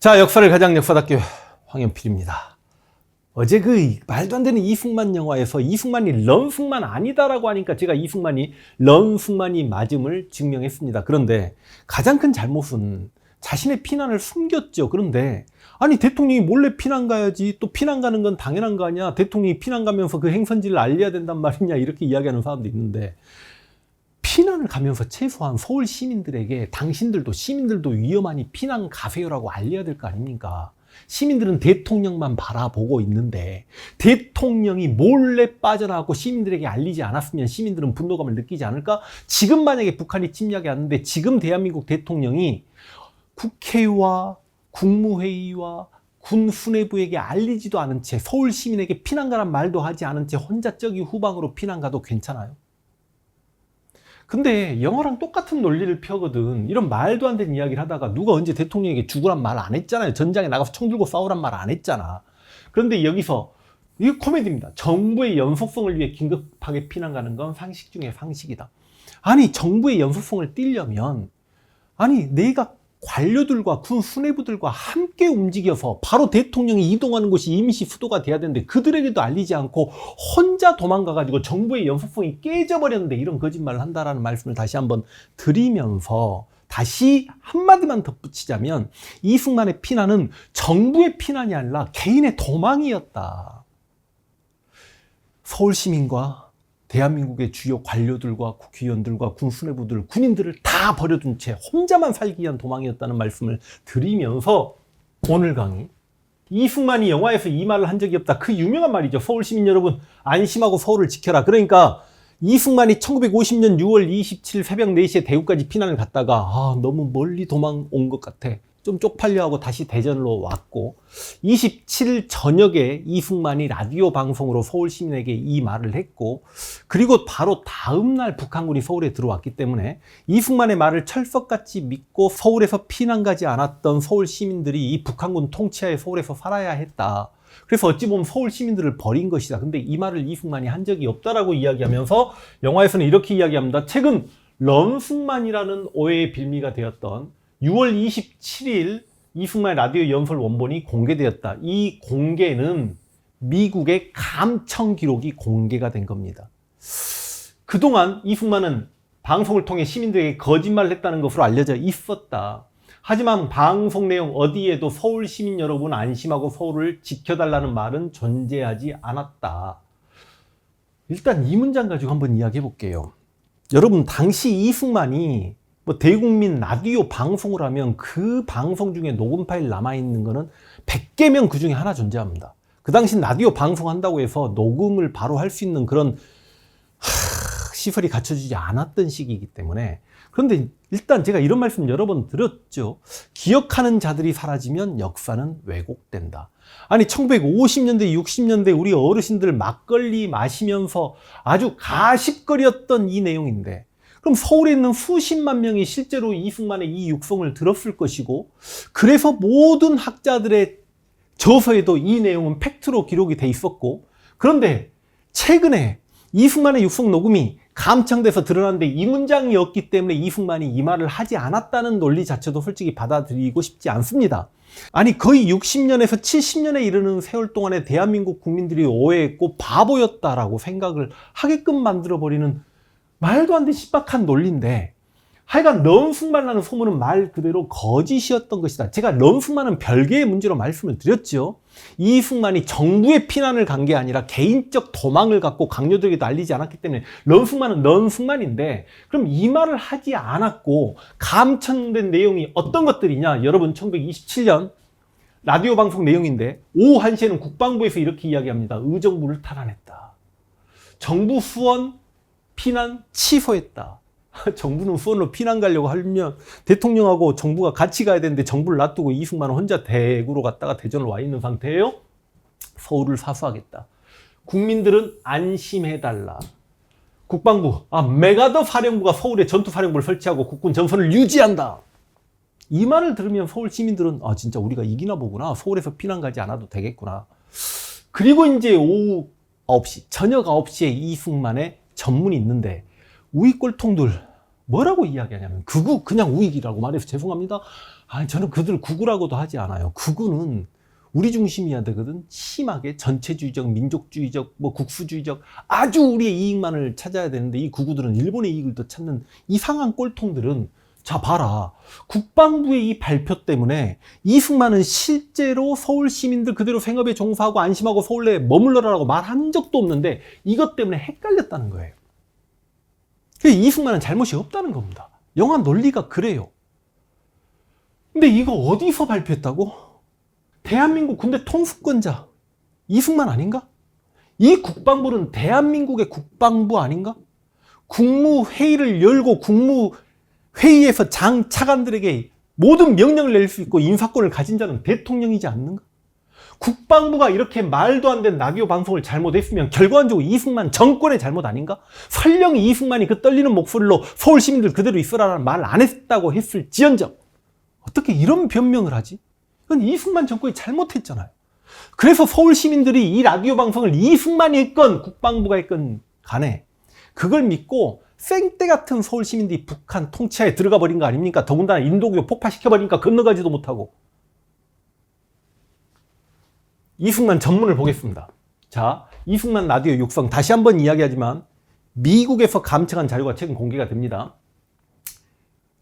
자, 역사를 가장 역사답게 황현필입니다. 어제 그 말도 안 되는 이승만 영화에서 이승만이 런승만 아니다라고 하니까 제가 이승만이 런승만이 맞음을 증명했습니다. 그런데 가장 큰 잘못은 자신의 피난을 숨겼죠. 그런데 아니 대통령이 몰래 피난 가야지 또 피난 가는 건 당연한 거 아니야. 대통령이 피난 가면서 그 행선지를 알려야 된단 말이냐 이렇게 이야기하는 사람도 있는데 피난을 가면서 최소한 서울 시민들에게 당신들도 시민들도 위험하니 피난 가세요라고 알려야 될 거 아닙니까? 시민들은 대통령만 바라보고 있는데 대통령이 몰래 빠져나가고 시민들에게 알리지 않았으면 시민들은 분노감을 느끼지 않을까? 지금 만약에 북한이 침략이 왔는데 지금 대한민국 대통령이 국회와 국무회의와 군 수뇌부에게 알리지도 않은 채 서울 시민에게 피난 가란 말도 하지 않은 채 혼자 저기 후방으로 피난 가도 괜찮아요? 근데 영어랑 똑같은 논리를 펴거든. 이런 말도 안 되는 이야기를 하다가 누가 언제 대통령에게 죽으란 말 안 했잖아요. 전장에 나가서 총 들고 싸우란 말 안 했잖아. 그런데 여기서 이게 코미디입니다. 정부의 연속성을 위해 긴급하게 피난 가는 건 상식 중에 상식이다. 아니 정부의 연속성을 띠려면 아니 내가 관료들과 군 수뇌부들과 함께 움직여서 바로 대통령이 이동하는 곳이 임시 수도가 돼야 되는데 그들에게도 알리지 않고 혼자 도망가 가지고 정부의 연속성이 깨져버렸는데 이런 거짓말을 한다라는 말씀을 다시 한번 드리면서 다시 한마디만 덧붙이자면 이승만의 피난은 정부의 피난이 아니라 개인의 도망이었다. 서울 시민과 대한민국의 주요 관료들과 국회의원들과 군 수뇌부들, 군인들을 다 버려둔 채 혼자만 살기 위한 도망이었다는 말씀을 드리면서 오늘 강의 이승만이 영화에서 이 말을 한 적이 없다. 그 유명한 말이죠. 서울 시민 여러분 안심하고 서울을 지켜라. 그러니까 이승만이 1950년 6월 27일 새벽 4시에 대구까지 피난을 갔다가 아, 너무 멀리 도망 온 것 같아. 좀 쪽팔려 하고 다시 대전으로 왔고 27일 저녁에 이승만이 라디오 방송으로 서울 시민에게 이 말을 했고 그리고 바로 다음 날 북한군이 서울에 들어왔기 때문에 이승만의 말을 철석같이 믿고 서울에서 피난 가지 않았던 서울 시민들이 이 북한군 통치하에 서울에서 살아야 했다. 그래서 어찌 보면 서울 시민들을 버린 것이다. 근데 이 말을 이승만이 한 적이 없다라고 이야기하면서 영화에서는 이렇게 이야기합니다. 최근 런승만이라는 오해의 빌미가 되었던 6월 27일 이승만 라디오 연설 원본이 공개되었다. 이 공개는 미국의 감청 기록이 공개가 된 겁니다. 그동안 이승만은 방송을 통해 시민들에게 거짓말을 했다는 것으로 알려져 있었다. 하지만 방송 내용 어디에도 서울 시민 여러분 안심하고 서울을 지켜달라는 말은 존재하지 않았다. 일단 이 문장 가지고 한번 이야기해 볼게요. 여러분, 당시 이승만이 뭐 대국민 라디오 방송을 하면 그 방송 중에 녹음 파일 남아있는 거는 100개면 그 중에 하나 존재합니다. 그 당시 라디오 방송한다고 해서 녹음을 바로 할 수 있는 그런 하, 시설이 갖춰지지 않았던 시기이기 때문에 그런데 일단 제가 이런 말씀 여러 번 드렸죠. 기억하는 자들이 사라지면 역사는 왜곡된다. 아니 1950년대 60년대 우리 어르신들 막걸리 마시면서 아주 가십거렸던 이 내용인데 그럼 서울에 있는 수십만 명이 실제로 이승만의 이 육성을 들었을 것이고 그래서 모든 학자들의 저서에도 이 내용은 팩트로 기록이 돼 있었고 그런데 최근에 이승만의 육성 녹음이 감청돼서 드러났는데 이 문장이었기 때문에 이승만이 이 말을 하지 않았다는 논리 자체도 솔직히 받아들이고 싶지 않습니다. 아니 거의 60년에서 70년에 이르는 세월 동안에 대한민국 국민들이 오해했고 바보였다라고 생각을 하게끔 만들어버리는 말도 안 되는 신박한 논리인데 하여간 런승만이라는 소문은 말 그대로 거짓이었던 것이다. 제가 런승만은 별개의 문제로 말씀을 드렸죠. 이승만이 정부의 피난을 간 게 아니라 개인적 도망을 갖고 강요들에게도 알리지 않았기 때문에 런승만은 런승만인데 그럼 이 말을 하지 않았고 감천된 내용이 어떤 것들이냐? 여러분 1927년 라디오 방송 내용인데 오후 1시에는 국방부에서 이렇게 이야기합니다. 의정부를 탈환했다. 정부 수원 피난 취소했다. 정부는 수원으로 피난 가려고 하면 대통령하고 정부가 같이 가야 되는데 정부를 놔두고 이승만은 혼자 대구로 갔다가 대전을 와 있는 상태예요. 서울을 사수하겠다. 국민들은 안심해달라. 국방부, 아, 메가더 사령부가 서울에 전투 사령부를 설치하고 국군 전선을 유지한다. 이 말을 들으면 서울 시민들은 아, 진짜 우리가 이기나 보구나. 서울에서 피난 가지 않아도 되겠구나. 그리고 이제 오후 9시, 저녁 9시에 이승만의 전문이 있는데 우이 꼴통들 뭐라고 이야기하냐면 극우 그냥 우익이라고 말해서 죄송합니다. 아니 저는 그들 극우라고도 하지 않아요. 극우는 우리 중심이어야 되거든. 심하게 전체주의적, 민족주의적, 뭐 국수주의적 아주 우리의 이익만을 찾아야 되는데 이 극우들은 일본의 이익을 더 찾는 이상한 꼴통들은 자 봐라 국방부의 이 발표 때문에 이승만은 실제로 서울 시민들 그대로 생업에 종사하고 안심하고 서울 내에 머물러라라고 말한 적도 없는데 이것 때문에 헷갈렸다는 거예요. 그 이승만은 잘못이 없다는 겁니다. 영화 논리가 그래요. 근데 이거 어디서 발표했다고? 대한민국 군대 통수권자 이승만 아닌가? 이 국방부는 대한민국의 국방부 아닌가? 국무회의를 열고 국무 회의에서 장 차관들에게 모든 명령을 낼 수 있고 인사권을 가진 자는 대통령이지 않는가? 국방부가 이렇게 말도 안 되는 라디오 방송을 잘못했으면 결과적으로 이승만 정권의 잘못 아닌가? 설령 이승만이 그 떨리는 목소리로 서울 시민들 그대로 있어라는 말 안 했다고 했을 지연적 어떻게 이런 변명을 하지? 이건 이승만 정권이 잘못했잖아요. 그래서 서울 시민들이 이 라디오 방송을 이승만이 했건 국방부가 했건 간에 그걸 믿고 생떼 같은 서울 시민들이 북한 통치하에 들어가 버린 거 아닙니까? 더군다나 인도교 폭파시켜 버리니까 건너가지도 못하고. 이승만 전문을 보겠습니다. 자, 이승만 라디오 육성 다시 한번 이야기하지만 미국에서 감청한 자료가 최근 공개가 됩니다.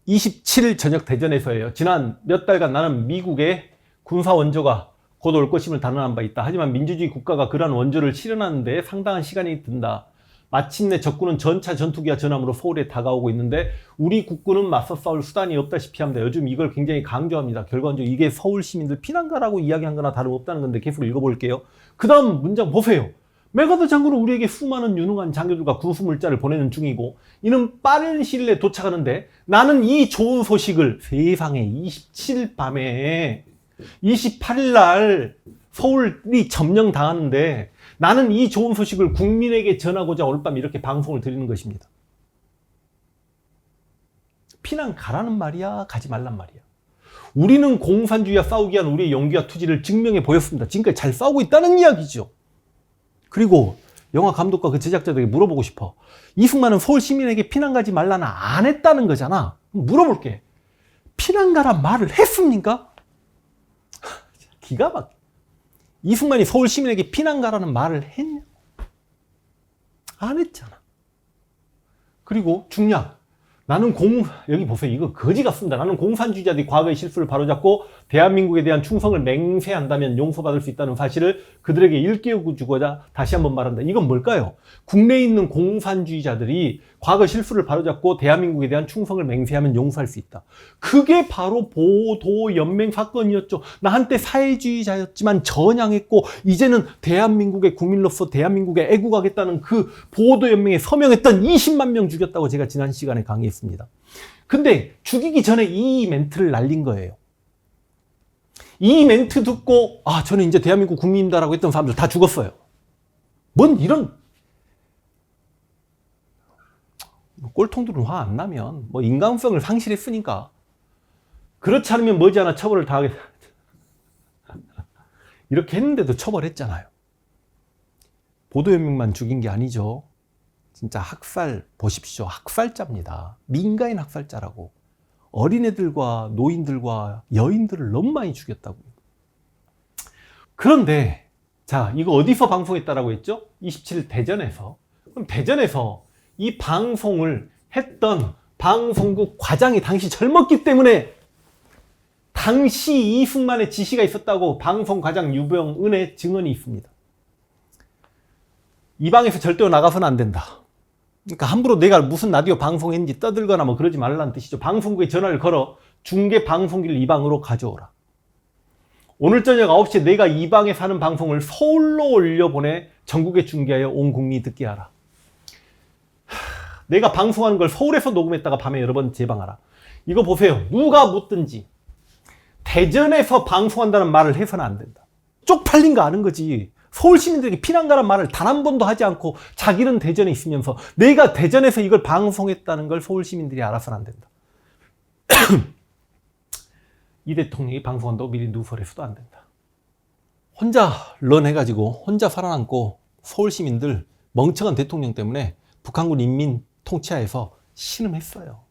27일 저녁 대전에서예요. 지난 몇 달간 나는 미국의 군사 원조가 곧 올 것임을 단언한 바 있다. 하지만 민주주의 국가가 그러한 원조를 실현하는데 상당한 시간이 든다. 마침내 적군은 전차 전투기와 전함으로 서울에 다가오고 있는데 우리 국군은 맞서 싸울 수단이 없다시피 합니다. 요즘 이걸 굉장히 강조합니다. 결과적으로 이게 서울 시민들 피난가라고 이야기한 거나 다름없다는 건데 계속 읽어볼게요. 그 다음 문장 보세요. 메가더 장군은 우리에게 수많은 유능한 장교들과 군수물자를 보내는 중이고 이는 빠른 시일 내에 도착하는데 나는 이 좋은 소식을 세상에 27일 밤에 28일 날 서울이 점령당하는데 나는 이 좋은 소식을 국민에게 전하고자 오늘 밤 이렇게 방송을 드리는 것입니다. 피난 가라는 말이야, 가지 말란 말이야. 우리는 공산주의와 싸우기 위한 우리의 용기와 투지를 증명해 보였습니다. 지금까지 잘 싸우고 있다는 이야기죠. 그리고 영화 감독과 그 제작자들에게 물어보고 싶어. 이승만은 서울 시민에게 피난 가지 말라는 안 했다는 거잖아. 물어볼게. 피난 가란 말을 했습니까? 기가 막. 이승만이 서울 시민에게 피난 가라는 말을 했냐? 안 했잖아. 그리고 중략. 나는 공, 여기 보세요. 이거 거지 같습니다. 나는 공산주의자들이 과거의 실수를 바로잡고 대한민국에 대한 충성을 맹세한다면 용서받을 수 있다는 사실을 그들에게 일깨워주고자 다시 한번 말한다. 이건 뭘까요? 국내에 있는 공산주의자들이 과거 실수를 바로잡고 대한민국에 대한 충성을 맹세하면 용서할 수 있다. 그게 바로 보도 연맹 사건이었죠. 나 한때 사회주의자였지만 전향했고 이제는 대한민국의 국민로서 대한민국에 애국하겠다는 그 보도 연맹에 서명했던 20만 명 죽였다고 제가 지난 시간에 강의했습니다. 근데 죽이기 전에 이 멘트를 날린 거예요. 이 멘트 듣고 아 저는 이제 대한민국 국민입니다라고 했던 사람들 다 죽었어요. 뭔 이런 꼴통들은 화 안 나면 뭐 인간성을 상실했으니까 그렇지 않으면 머지않아 처벌을 당하게 이렇게 했는데도 처벌했잖아요. 보도연맹만 죽인 게 아니죠. 진짜 학살 보십시오. 학살자입니다. 민가인 학살자라고. 어린애들과 노인들과 여인들을 너무 많이 죽였다고. 그런데 자, 이거 어디서 방송했다라고 했죠? 27일 대전에서. 그럼 대전에서 이 방송을 했던 방송국 과장이 당시 젊었기 때문에 당시 이승만의 지시가 있었다고 방송 과장 유병은의 증언이 있습니다. 이 방에서 절대로 나가서는 안 된다. 그러니까 함부로 내가 무슨 라디오 방송했는지 떠들거나 뭐 그러지 말라는 뜻이죠. 방송국에 전화를 걸어 중계 방송기를 이 방으로 가져오라. 오늘 저녁 9시에 내가 이 방에 사는 방송을 서울로 올려보내 전국에 중계하여 온 국민이 듣게 하라. 내가 방송하는 걸 서울에서 녹음했다가 밤에 여러 번 재방하라. 이거 보세요. 누가 묻든지 대전에서 방송한다는 말을 해서는 안 된다. 쪽팔린 거 아는 거지. 서울 시민들에게 피난 가란 말을 단 한 번도 하지 않고 자기는 대전에 있으면서 내가 대전에서 이걸 방송했다는 걸 서울 시민들이 알아서는 안 된다. 이 대통령이 방송한다고 미리 누설해서도 안 된다. 혼자 런 해가지고 혼자 살아남고 서울 시민들 멍청한 대통령 때문에 북한군 인민 통치하에서 신음했어요.